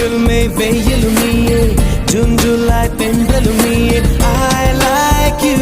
குளிருமே வெயிலும் நீயே June July பெண்களும் நீயே ஐ லைக் யூ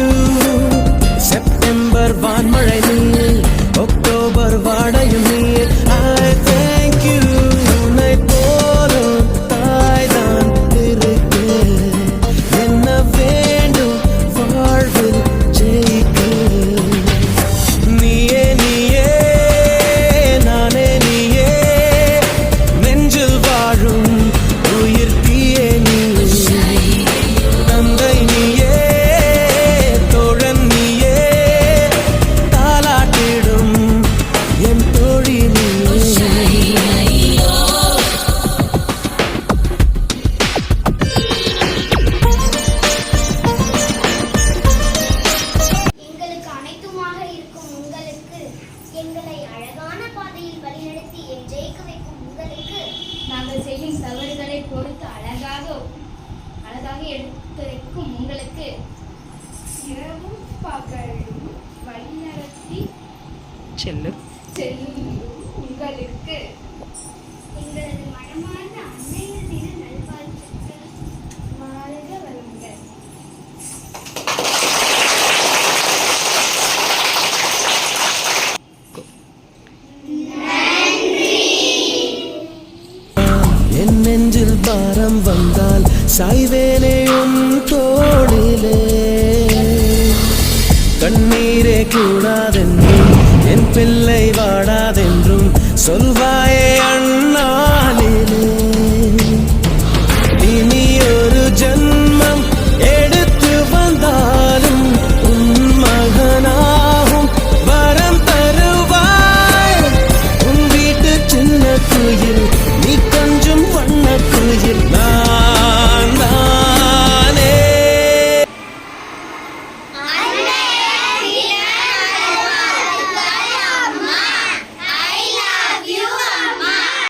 நாங்கள் செய்யும் தவறுகளை பொறுத்து அழகாக அழகாக எடுத்துரைக்கும் உங்களுக்கு இரவும் பகலும் வழிநடத்தி செல்லும் செல்லும் பாரம் வந்தால் சாய்வேனேயும் தோளிலே. கண்ணீரே கூடாதென்றும் என் பிள்ளை வாடாதென்றும் சொல்வ